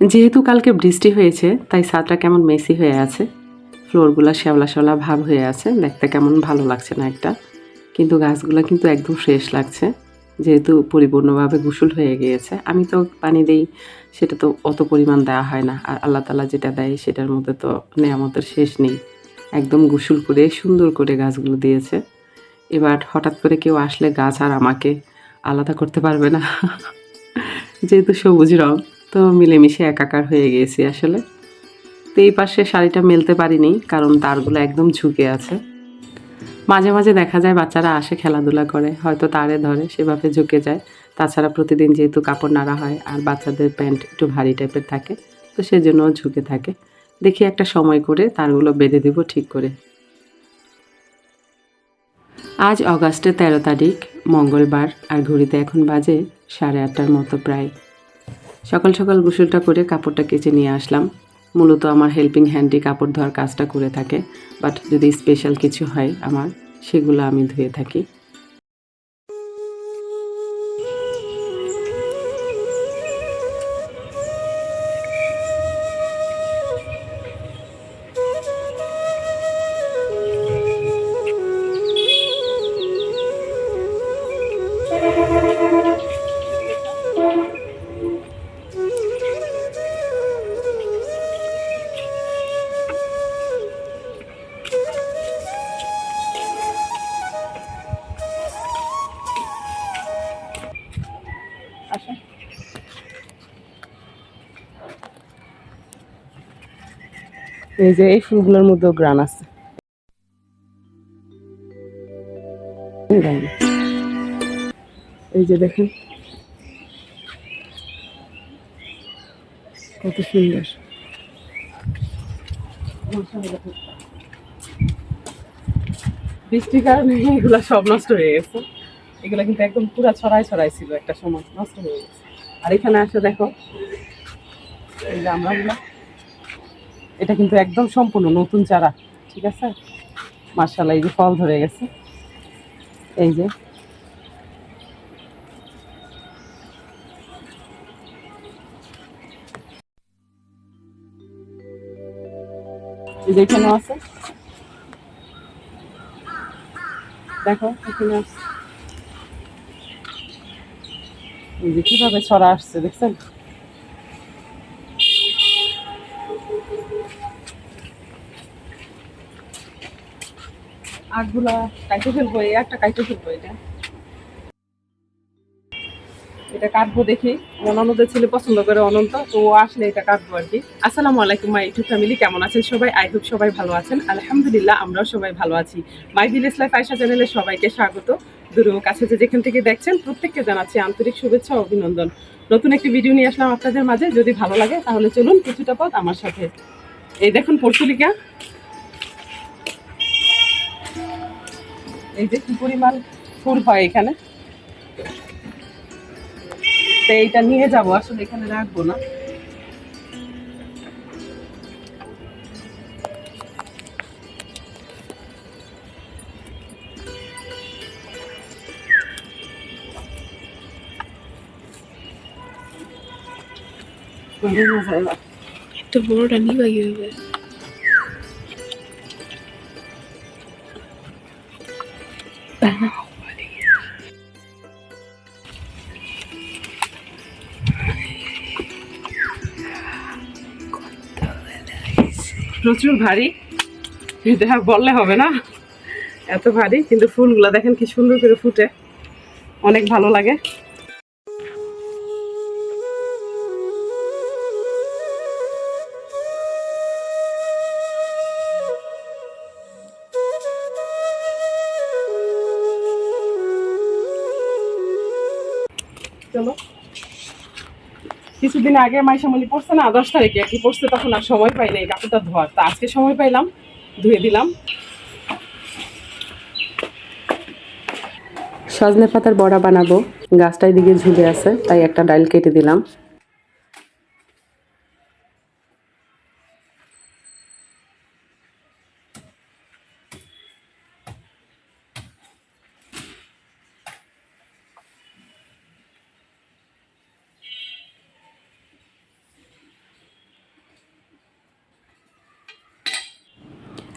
যেহেতু কালকে বৃষ্টি হয়েছে, তাই ছাদটা কেমন মেসি হয়ে আছে, ফ্লোরগুলো শ্যাওলা শ্যাওলা ভাব হয়ে আছে, দেখতে কেমন ভালো লাগছে না একটা। কিন্তু গাছগুলো কিন্তু একদম ফ্রেশ লাগছে, যেহেতু পরিপূর্ণভাবে গোসল হয়ে গিয়েছে। আমি তো পানি দেই, সেটা তো অত পরিমাণ দেওয়া হয় না। আর আল্লাহ তালা যেটা দেয়, সেটার মধ্যে তো নেয়ামতের শেষ নেই। একদম গোসল করে, সুন্দর করে গাছগুলো দিয়েছে। এবার হঠাৎ করে কেউ আসলে গাছ আর আমাকে আলাদা করতে পারবে না। যেহেতু সবুজ রং তো মিলেমিশে একাকার হয়ে গিয়েছি আসলে। তো এই পাশে শাড়িটা মেলতে পারিনি, কারণ তারগুলো একদম ঝুঁকে আছে। মাঝে মাঝে দেখা যায় বাচ্চারা আসে, খেলাধুলা করে, হয়তো তারে ধরে, সেভাবে ঝুঁকে যায়। তাছাড়া প্রতিদিন যেহেতু কাপড় নাড়া হয় আর বাচ্চাদের প্যান্ট একটু ভারী টাইপের থাকে, তো সেজন্য ঝুঁকে থাকে। দেখি একটা সময় করে তারগুলো বেঁধে দিব ঠিক করে। আজ অগাস্টের তেরো তারিখ, মঙ্গলবার, আর ঘড়িতে এখন বাজে সাড়ে আটটার মতো প্রায়। সকাল সকাল গোসলটা করে কাপড়টা কেচে নিয়ে আসলাম। মূলত আমার হেল্পিং হ্যান্ডি কাপড় ধোয়ার কাজটা করে থাকে বাট যদি স্পেশাল কিছু হয় আমার, সেগুলো আমি ধুয়ে থাকি। এই যে এই ফুলগুলোর মধ্যেও গ্রান আছে। এই যে দেখেন। কত সুন্দর। বৃষ্টির কারণে এগুলো সব নষ্ট হয়ে গেছে। এগুলো কিন্তু একদম পুরা ছড়াই ছড়াই ছিল একটা সময়, নষ্ট হয়ে গেছে। আর এখানে আসে দেখো। এই যে আমরাগুলা। এটা কিন্তু একদম সম্পূর্ণ নতুন চারা, ঠিক আছে? মার্শাল্লাহ এই যে ফল ধরে গেছে। এই যে। এই যে এখানেও আছে। দেখো, এখানে যে কীভাবে ছড়া আসছে, দেখছেন? আগগুলা কাইটে ফেলব, এই একটা কাইটে ফেলব এটা। এটা কাটবো দেখি। অনন্তের ছেলে পছন্দ করে অনন্ত, তো ও আসলে এটা কাটবো আর কি। আসসালামু আলাইকুম, মাই ইউটিউব ফ্যামিলি, কেমন আছেন সবাই? আই হোপ সবাই ভালো আছেন। আলহামদুলিল্লাহ, আমরাও সবাই ভালো আছি। মাই ভিলেজ লাইফ আয়সা চ্যানেলে সবাইকে স্বাগত। দূর ও কাছে যে যেখান থেকে দেখছেন, প্রত্যেককে জানাচ্ছি আন্তরিক শুভেচ্ছা অভিনন্দন। নতুন একটি ভিডিও নিয়ে আসলাম আপনাদের মাঝে। যদি ভালো লাগে, তাহলে চলুন কিছুটা পথ আমার সাথে। এই দেখুন পরশুলিকা এই যে কি পরিমাণ ফুল হয় এখানে? তো এইটা নিয়ে যাব, আসলে এখানে রাখব না। তো বড়টা নিবা কীভাবে প্রচুর ভারী। এটা বললে হবে না। এত ভারী, কিন্তু ফুলগুলো দেখেন কি সুন্দর করে ফুটে। অনেক ভালো লাগে। চলো। কিছুদিন আগে মাইশামলি পড়ছে না, দশ তারিখে কি পড়ছে, তখন আর সময় পাই নাই কাপড়টা ধোয়ার। তা আজকে সময় পাইলাম, ধুয়ে দিলাম। সজনে পাতার বড়া বানাবো। গাছটা এদিকে ঝুলে আছে, তাই একটা ডাইল কেটে দিলাম।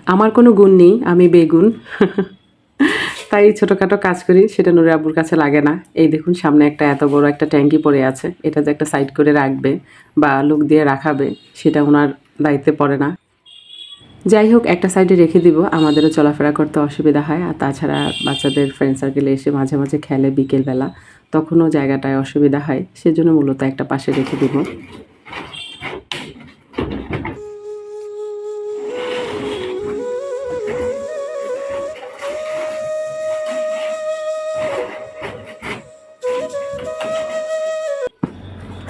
আমার কোনো গুণ নেই, আমি বেগুন। তাই ছোটোখাটো কাজ করি, সেটা নুরে আব্বুর কাছে লাগে না। এই দেখুন, সামনে একটা এত বড় একটা ট্যাঙ্কি পড়ে আছে, এটা যে একটা সাইড করে রাখবে বা লোক দিয়ে রাখাবে, সেটা ওনার দায়িত্বে পড়ে না। যাই হোক, একটা সাইডে রেখে দিব, আমাদেরও চলাফেরা করতে অসুবিধা হয়, আর তাছাড়া বাচ্চাদের ফ্রেন্ড সার্কেলে এসে মাঝে মাঝে খেলে বিকেলবেলা, তখনও জায়গাটায় অসুবিধা হয়, সেজন্য মূলত একটা পাশে রেখে দিব।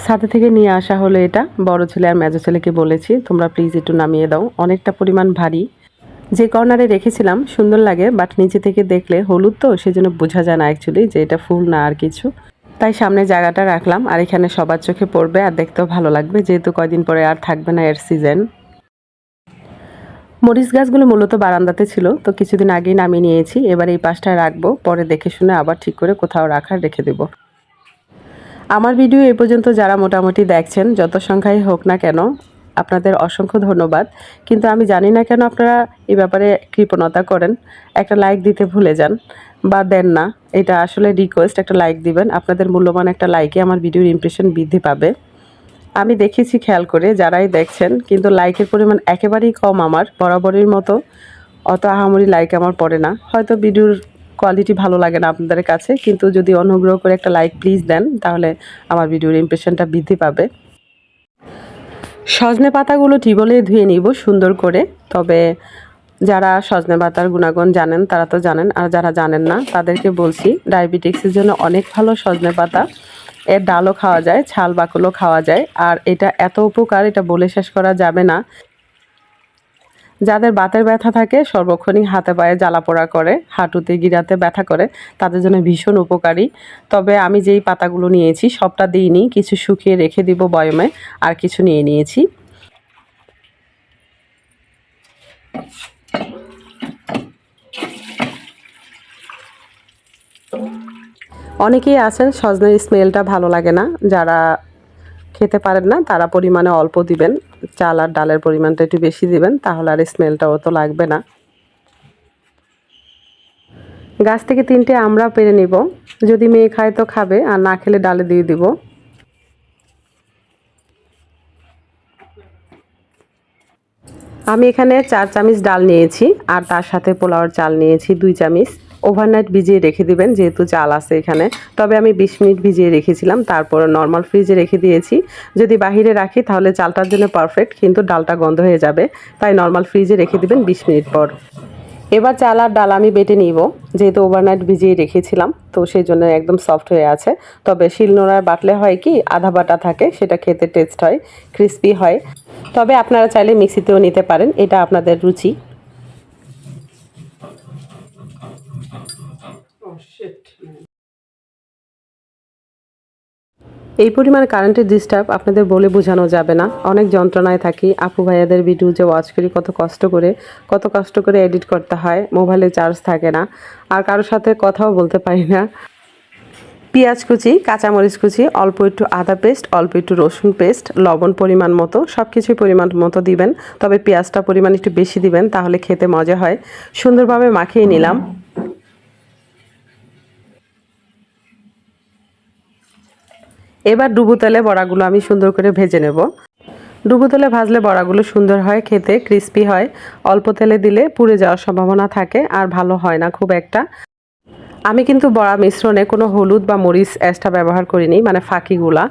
সাথে থেকে নিয়ে আসা হলো এটা। বড় ছেলে আর মেজো ছেলেকে বলেছি, তোমরা প্লিজ একটু নামিয়ে দাও। অনেকটা পরিমাণ ভারী। যে কর্নারে রেখেছিলাম, সুন্দর লাগে বাট নিচে থেকে দেখলে হলুদ তো, সেজন্য বোঝা যায় না অ্যাকচুয়ালি যে এটা ফুল না আর কিছু। তাই সামনে জায়গাটা রাখলাম, আর এখানে সবার চোখে পড়বে, আর দেখতেও ভালো লাগবে, যেহেতু কয়দিন পরে আর থাকবে না এর সিজন মরিচ গাছগুলো মূলত বারান্দাতে ছিল, তো কিছুদিন আগেই নামিয়ে নিয়েছি, এবার এই পাশটায় রাখব, পরে দেখে শুনে আবার ঠিক করে কোথাও রাখার রেখে দেবো। আমার ভিডিও এ পর্যন্ত যারা মোটামুটি দেখছেন, যত সংখ্যাই হোক না কেন, আপনাদের অসংখ্য ধন্যবাদ। কিন্তু আমি জানি না কেন আপনারা এ ব্যাপারে কৃপণতা করেন। একটা লাইক দিতে ভুলে যান বা দেন না। এটা আসলে রিকোয়েস্ট একটা লাইক দিবেন। আপনাদের মূল্যবান একটা লাইকে আমার ভিডিওর ইমপ্রেশন বৃদ্ধি পাবে। আমি দেখেছি খেয়াল করে যারাই দেখছেন, কিন্তু লাইকের পরিমাণ একেবারেই কম আমার, বরাবরের মতো। অত আহামরি লাইক আমার পড়ে না। হয়তো ভিডিওর কোয়ালিটি ভালো লাগে না আপনাদের কাছে, কিন্তু যদি অনুগ্রহ করে একটা লাইক প্লিজ দেন, তাহলে আমার ভিডিওর ইমপ্রেশনটা বৃদ্ধি পাবে। সজনে পাতাগুলো টিবলে ধুয়ে নিব সুন্দর করে, তবে যারা সজনে পাতার গুণাগুণ জানেন, তারা তো জানেন, আর যারা জানেন না, তাদেরকে বলছি ডায়াবেটিক্সের জন্য অনেক ভালো সজনে পাতা। এর ডালও খাওয়া যায়, ছাল বাকলও খাওয়া যায়, আর এটা এত উপকার, এটা বলে শেষ করা যাবে না। যাদের বাতের ব্যথা থাকে সর্বক্ষণই হাতে পায়ে জ্বালা পোড়া করে, হাঁটুতে, গিরাতে ব্যথা করে, তাদের জন্য ভীষণ উপকারী। তবে আমি যেই পাতাগুলো নিয়েছি সবটা দিইনি, কিছু শুকিয়ে রেখে দিব বয়মে, আর কিছু নিয়ে নিয়েছি। অনেকেই আছেন সজনের স্মেলটা ভালো লাগে না, যারা খেতে পারেন না, তারা পরিমাণে অল্প দিবেন, চাল আর ডালের পরিমাণটা একটু বেশি দিবেন, তাহলে আর স্মেলটা অত লাগবে না। গাছ থেকে তিনটে আমরা পেরে নিব, যদি মেয়ে খায় তো খাবে, আর না খেলে ডালে দিয়ে দিব। আমি এখানে চার চামিচ ডাল নিয়েছি, আর তার সাথে পোলাওয়ার চাল নিয়েছি, দুই চামচ। ওভারনাইট ভিজিয়ে রেখে দিবেন, যেহেতু চাল আছে এখানে। তবে আমি বিশ মিনিট ভিজিয়ে রেখেছিলাম, তারপর নর্মাল ফ্রিজে রেখে দিয়েছি। যদি বাহিরে রাখি, তাহলে চালটার জন্য পারফেক্ট কিন্তু ডালটা গন্ধ হয়ে যাবে। তাই নর্মাল ফ্রিজে রেখে দিবেন বিশ মিনিট পর। এবার চাল আর ডাল আমি বেটে নিব, যেহেতু ওভারনাইট ভিজিয়ে রেখেছিলাম, তো সেই জন্য একদম সফট হয়ে আছে। তবে শিলনোড়ায় বাটলে হয় কি, আধা বাটা থাকে, সেটা খেতে টেস্ট হয় ক্রিস্পি হয়। তবে আপনারা চাইলে মিক্সিতেও নিতে পারেন, এটা আপনাদের রুচি। এই পরিমাণ কারেন্টের ডিস্টার্ব আপনাদের বলে বোঝানো যাবে না। অনেক যন্ত্রণায় থাকি। আপু ভাইয়াদের ভিডিও যে ওয়াচ করি, কত কষ্ট করে, কত কষ্ট করে এডিট করতে হয়। মোবাইলে চার্জ থাকে না। আর কারোর সাথে কথাও বলতে পারি না। পেঁয়াজ কুচি, কাঁচামরিচ কুচি, অল্প একটু আদা পেস্ট অল্প একটু রসুন পেস্ট লবণ পরিমাণ মতো সব কিছুই পরিমাণ মতো দিবেন। তবে পেঁয়াজটা পরিমাণ একটু বেশি দিবেন, তাহলে খেতে মজা হয়। সুন্দরভাবে মাখিয়ে নিলাম। এবার ডুবু তেলে বড়াগুলো আমি সুন্দর করে ভেজে নেব। ডুবু তেলে ভাজলে বড়াগুলো সুন্দর হয়, খেতে ক্রিস্পি হয়। অল্প তেলে দিলে পুড়ে যাওয়ার সম্ভাবনা থাকে আর ভালো হয় না খুব একটা। আমি কিন্তু বড়া মিশ্রণে কোনো হলুদ বা মরিচ অ্যাসটা ব্যবহার করিনি মানে ফাঁকিগুলা।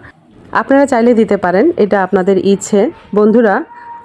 আপনারা চাইলে দিতে পারেন, এটা আপনাদের ইচ্ছে। বন্ধুরা